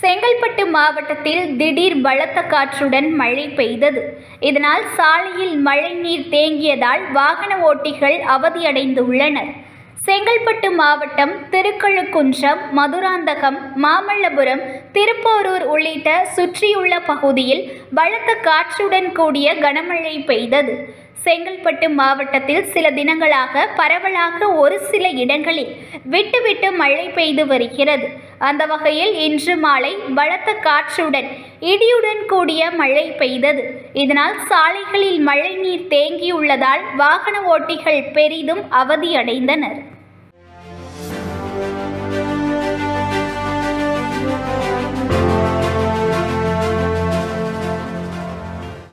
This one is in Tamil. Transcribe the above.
செங்கல்பட்டு மாவட்டத்தில் திடீர் பலத்த காற்றுடன் மழை பெய்தது. இதனால் சாலையில் மழை நீர் தேங்கியதால் வாகன ஓட்டிகள் அவதியடைந்துள்ளனர். செங்கல்பட்டு மாவட்டம் திருக்கழுக்குன்றம் மதுராந்தகம் மாமல்லபுரம் திருப்போரூர் உள்ளிட்ட சுற்றியுள்ள பகுதியில் பலத்த காற்றுடன் கூடிய கனமழை பெய்தது. செங்கல்பட்டு மாவட்டத்தில் சில தினங்களாக பரவலாக ஒரு சில இடங்களில் விட்டுவிட்டு மழை பெய்து வருகிறது. அந்த வகையில் இன்று மாலை பலத்த காற்றுடன் இடியுடன் கூடிய மழை பெய்தது. இதனால் சாலைகளில் மழை நீர் தேங்கியுள்ளதால் வாகன ஓட்டிகள் பெரிதும் அவதியடைந்தனர்.